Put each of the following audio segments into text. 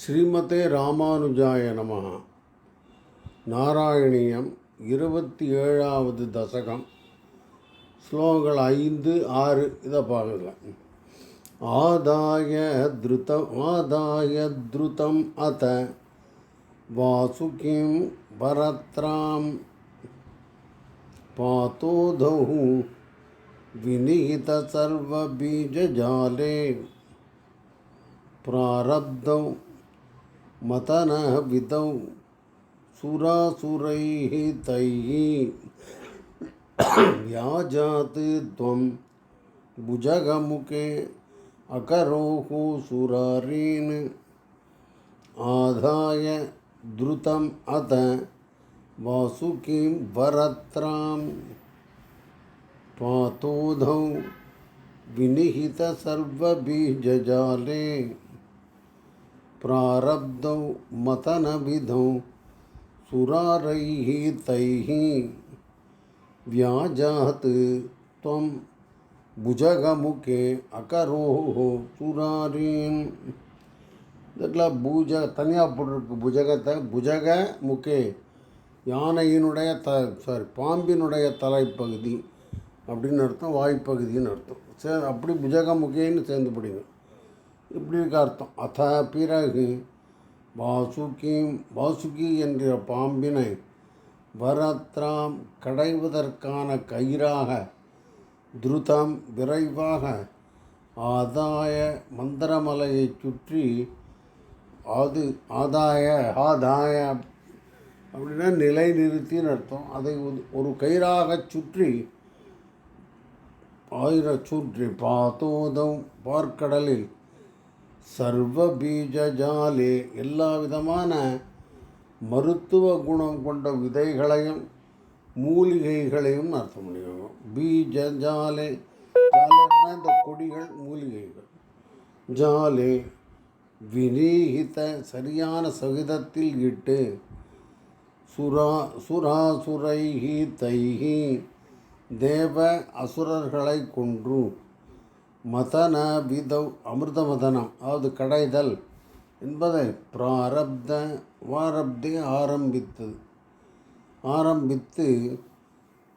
ஸ்ரீமதே ராமானுஜாய நம நாராயணியம் இருபத்தி ஏழாவது தசகம் ஸ்லோகங்கள் ஐந்து ஆறு இதை பார்க்கலாம் ஆதாய திருத்தம் ஆதாய திருத்தம் அத வாசுகிம் பரத்ராம் पातोधौ विनिहितसर्वबीजजाले प्रारब्धौ मतनविदौ सुरासुरैः तैः व्याजात् त्वं भुजगमुखे अकरोः सुरारीन् आधाय द्रुतम् अथ वासुकीं वरत्रां पातोधौ विनिहितसर्वबीजजाले प्रारब्धौ मतनविधौ सुरारैः तैः व्याजात् त्वं भुजगमुखे अकरोः சுராரீன் இதில் பூஜ தனியாக போட்டிருக்கு புஜகத்தை புஜக முக்கே யானையினுடைய த சாரி பாம்பினுடைய தலைப்பகுதி அப்படின்னு அர்த்தம் வாய்ப்பகுதின்னு அர்த்தம் சே அப்படி புஜகமுகேன்னு சேர்ந்து படிங்க இப்படி இருக்க அர்த்தம். அத்த பிறகு வாசுகி வாசுகி என்ற பாம்பினை வரத்ராம் கடைவதற்கான கயிறாக துருதம் விரைவாக ஆதாய மந்திரமலையை சுற்றி அது ஆதாய ஆதாய அப்படின்னா நிலை நிறுத்தின்னு அர்த்தம். அதை ஒரு- ஒரு கயிறாக சுற்றி ஆயிர சுற்றி பாத்தோதம் பார்க்கடலில் சர்வ பீஜஜாலே எல்லா விதமான மருத்துவ குணம் கொண்ட விதைகளையும் மூலிகைகளையும் அர்த்தம் பண்ணிக்கோங்க. பீஜஜாலே ஜாலேன்னா இந்த கொடிகள் மூலிகைகள். ஜாலே வினீகித சரியான சகிதத்தில் இட்டு சுரா சுராசுரைகி தைகி தேவ அசுரர்களை கொன்று. மதன விதவ் அமிர்த மதனம் அதாவது கடைதல் என்பதை பிராரப்த வாரப்தி ஆரம்பித்தது. ஆரம்பித்து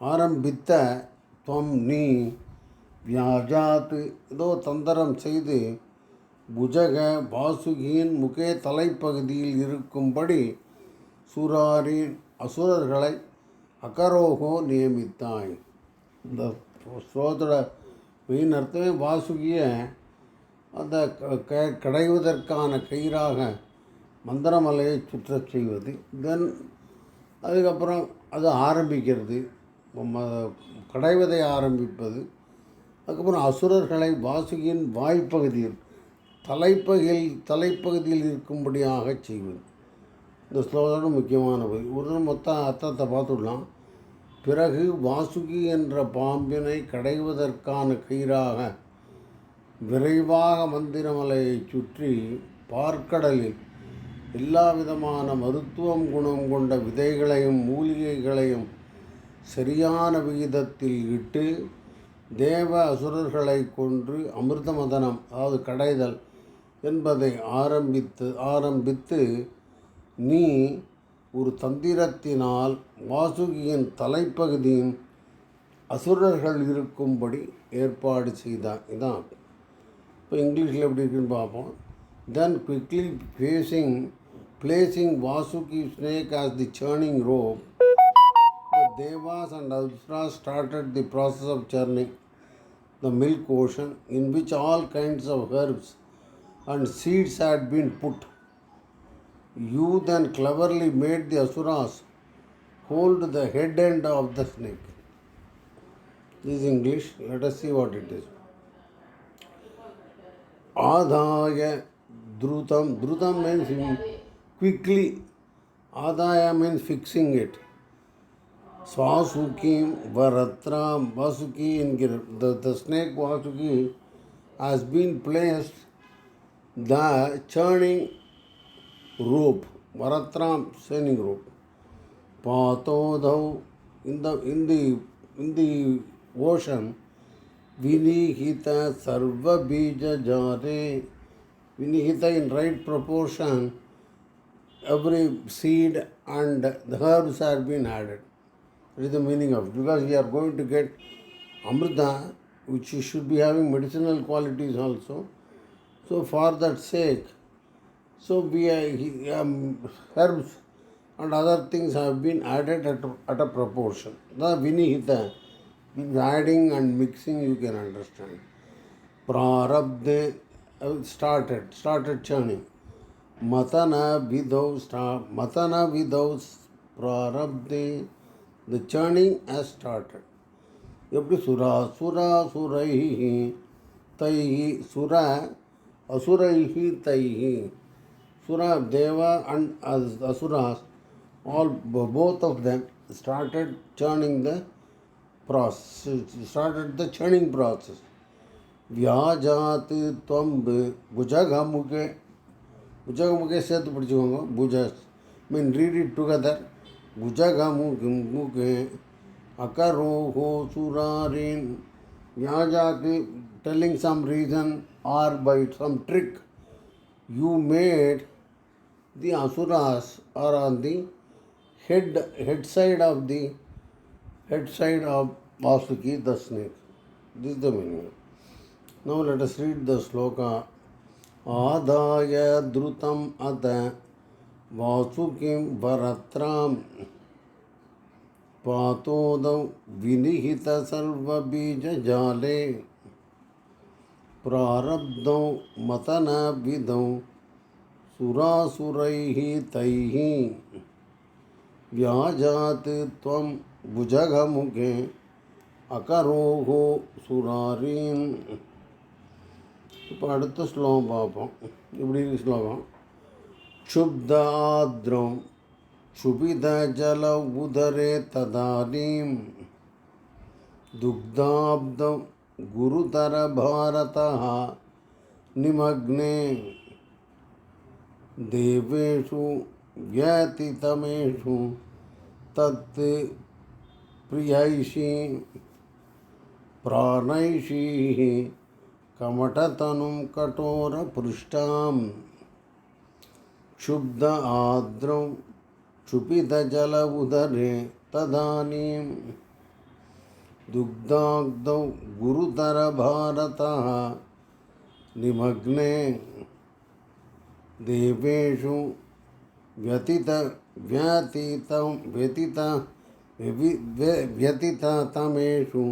ஆரம்பித்த துவம் நீ வியாஜாத்து. ஏதோ தந்திரம் செய்து புஜக வாசுகியின் முகே தலைப்பகுதியில் இருக்கும்படி சுராரின் அசுரர்களை அகரோகோ நியமித்தாய். இந்த ஸ்லோகத்தோட மெயின் அர்த்தமே வாசுகியை அந்த க- க- கடைவதற்கான கயிறாக மந்திரமலையை சுற்றச் செய்வது. தென் அதுக்கப்புறம் அது ஆரம்பிக்கிறது. கடைவதை ஆரம்பிப்பது. அதுக்கப்புறம் அசுரர்களை வாசுகியின் வாய்ப்பகுதியில் தலைப்பகுதியில் தலைப்பகுதியில் இருக்கும்படியாக செய்வது. இந்த ஸ்லோகத்தோட முக்கியமான பகுதி ஒரு மொத்த அர்த்தத்தை பார்த்துடலாம். பிறகு வாசுகி என்ற பாம்பினை கடைவதற்கான கயிறாக விரைவாக மந்திரமலையை சுற்றி பார்க்கடலில் எல்லா விதமான மருத்துவம் குணம் கொண்ட விதைகளையும் மூலிகைகளையும் சரியான விகிதத்தில் இட்டு தேவ அசுரர்களை கொன்று அமிர்தமதனம் அதாவது கடைதல் என்பதை ஆரம்பித்து ஆரம்பித்து நீ ஒரு தந்திரத்தினால் வாசுகியின் தலைப்பகுதியும் அசுரர்கள் இருக்கும்படி ஏற்பாடு செய்தான் இதான் இப்போ இங்கிலீஷில் எப்படி இருக்குன்னு பார்ப்போம் then quickly facing placing Vasuki snake as the churning rope the devas and asura started the process of churning the milk ocean in which all kinds of herbs and seeds had been put You then cleverly made the asuras hold the head end of the snake. This is English. Let us see what it is. Adhaya drutam. Drutam means quickly. Adhaya means fixing it. Swasuki varatram. Vasuki in the, the snake Vasuki has been placed the churning रूप भरतराम सैनिक रूप। पातोधव in the in the in the ocean विनिहित सर्व बीज जारे विनिहित in right proportion every seed and herbs are been added it is the meaning of because you are going to get amrit which you should be having medicinal qualities also so for that sake so we are, he- um, herbs and other things have been added at, at a proportion. The Vinihita means adding and mixing, you can understand. Prarabdhe uh, started, started churning. Matana vidau start, Matana vidau prarabdhe, the churning has started. எப்படி சுரா சுரா சுரைஹி தைஹி சுரா அசுரைஹி தைஹி Sura Deva and Asuras, all both of them started churning the process, started the churning process. ವ್ಯಾಜಾತಿ ತ್ವಂಬ್ ಭುಜಗಮುಖೆ ಭುಜಗಮುಖೆ ಸೇತು ಪಿಡಿಚುಕೋಂಗ ಭುಜ mean read it together ಭುಜಗಮುಖೆ ಅಕರೋಹೋ ಸುರಾರೀನ್ ವ್ಯಾಜಾತಿ telling some reason or by some trick you made the asuras are on the head head side of the head side of Vasuki the snake. This is the meaning. Now let us read the sloka. Adaya drutam ata Vasukim varatram पातोदौ विनिहितसर्वबीजजाले प्रारब्धौ मतनविधौ सुरासुरैः तैः व्याजात् त्वं भुजगमुखे अकरोः சுராரீன் இப்போ அடுத்த ஸ்லோகம் பார்ப்போம் இப்படி இருக்கு ஸ்லோகம் क्षुब्धाद्रं क्षुभितजल उदरे तदानीं दुग्धाब्दं गुरुतरभारतः निमग्ने देवेषु व्यतितमेषु तत् प्रियैषी, प्राणैषीः कमटतनुं कठोरपृष्ठाम्। क्षुब्ध आर्द्रं क्षुपितजल उदरे तदानीं दुग्धाग्धौ गुरुतरभारतः निमग्ने। देवेषु व्यतित व्यतीतं व्यतीत व्यवि- व्य- व्यतिततमेषु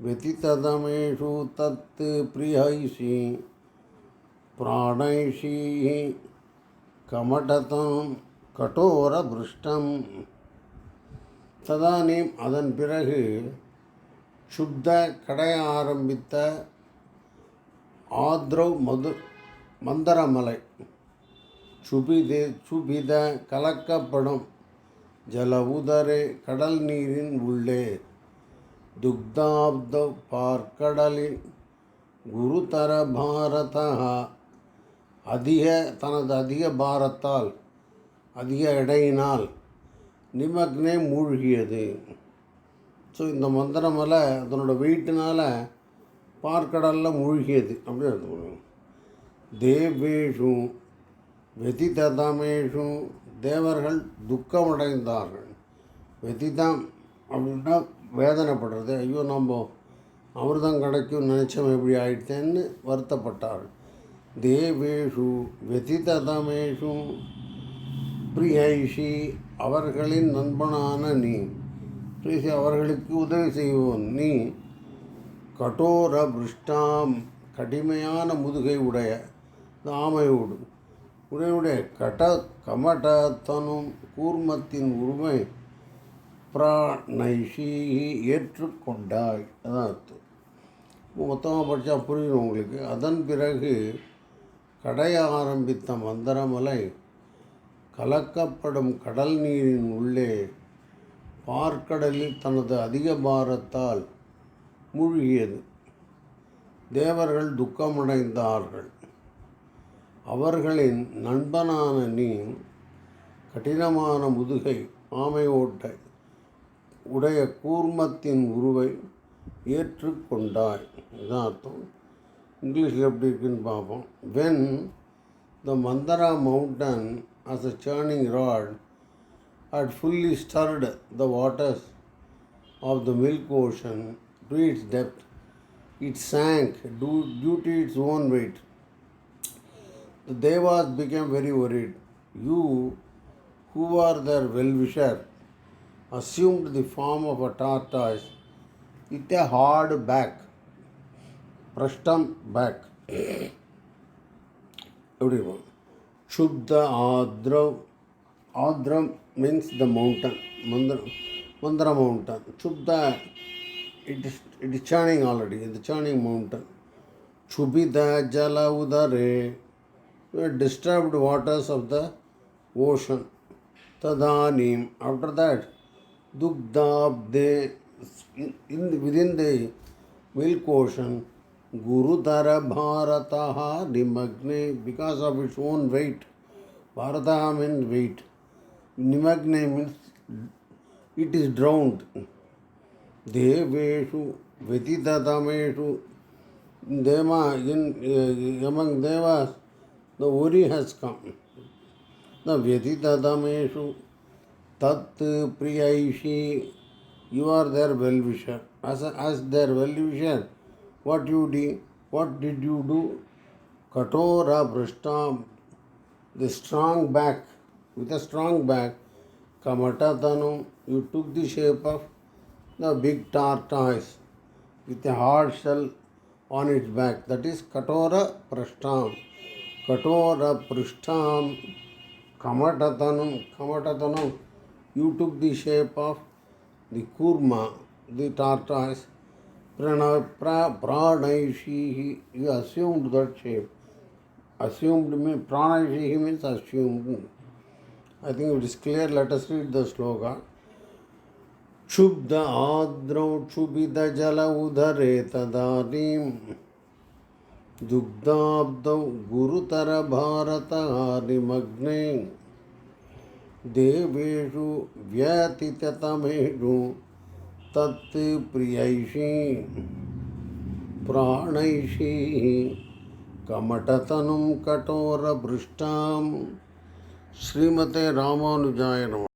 व्यतिततमेषु तत् प्रियैषी प्राणैषीः கமடதம் கடோரபிருஷ்டம் ததானீம் அதன் பிறகு சுத்த கடைய ஆரம்பித்த ஆத்ரவ் மது மந்தரமலை சுபிது சுபித கலக்கப்படும். ஜல உதரே கடல் நீரின் உள்ளே. துக்தாப்த பார்க்கடலின் குருதர பாரத அதிக தனது அதிக பாரத்தால் அதிக எடையினால் நிமக்னே மூழ்கியது. ஸோ இந்த மந்திரமலை அதனோட வெயிட்டினால் பார்க்கடலில் மூழ்கியது. அப்படின்னு அர்த்தம் தேவேஷும் வெதிததமேஷு தேவர்கள் துக்கமடைந்தார்கள். வெதிதம் அப்படின்னா வேதனைப்படுறது. ஐயோ நம்ம அமிர்தம் கிடைக்கும் நினச்சோம் எப்படி ஆயிடுச்சேன்னு வருத்தப்பட்டார்கள். தேவேஷு வெதிததமேஷு பிரியைஷி அவர்களின் நண்பனான நீ பிரியசி அவர்களுக்கு உதவி செய்வோம் நீ கடோர பிருஷ்டாம் கடுமையான முதுகை உடைய ஆமையோடு உடையுடைய கட கமடத்தனும் கூர்மத்தின் உரிமை பிராணைஷி ஏற்றுக்கொண்டாய் அதான் அர்த்தம். மொத்தமாக படித்தா புரியும் உங்களுக்கு. அதன் பிறகு கடைய ஆரம்பித்த மந்திரமலை கலக்கப்படும் கடல் நீரின் உள்ளே பார்க்கடலில் தனது அதிக பாரத்தால் மூழ்கியது. தேவர்கள் துக்கமடைந்தார்கள். அவர்களின் நண்பனான நீ கடினமான முதுகை ஆமையோட்டை உடைய கூர்மத்தின் உருவை ஏற்றுக்கொண்டாய் இதான் அர்த்தம் இங்கிலீஷில் எப்படி இருக்குன்னு பார்ப்போம் when the Mandara mountain as a churning rod at fully stirred the waters of the milk ocean to its depth its sank to due to its own weight. the Devas became very worried. You, who are their well wisher, assumed the form of a tortoise with a hard back, prashtam back. Everyone. Shubda Adra. Adra means the mountain, Mandra, Mandra mountain. Shubda, it is, it is churning already, the churning mountain. Shubida Jala Udare disturbed waters of the ocean. Tadanim. After that, Dugdabde, in, in, within the milk ocean, Gurudhara Bharataha Nimagne, because of its own weight. Bharataha means weight. Nimagne means it is drowned. Deveshu, Vetidadameshu, Deva, in, uh, among Devas, the worry has come. The Vyatitadameshu Tat Priyaishi, you are their well wisher. As, as their well wisher, what you did, what did you do? Katora Brishtam, the strong back, with a strong back, Kamatatanu, you took the shape of the big tortoise with a hard shell on its back. That is Katora Prashtam. कठोर पृष्ठ कमटतनु कमटतनु you took the shape of the Kurma the tortoise प्रण प्र प्राणयशी you assumed that shape assumed mean प्राणयशी means assumed I think it is clear let us read the shloka क्षुब्ध आद्रौ क्षुभित जल उधरे तदानीम दुग्धाब्दौ गुरुतरभारतहारिमग्ने देवेषु व्यतिततमेषु तत् प्रियैषी प्राणैषीः कमटतनुं कठोरभृष्टां। श्रीमते रामानुजाय नमः।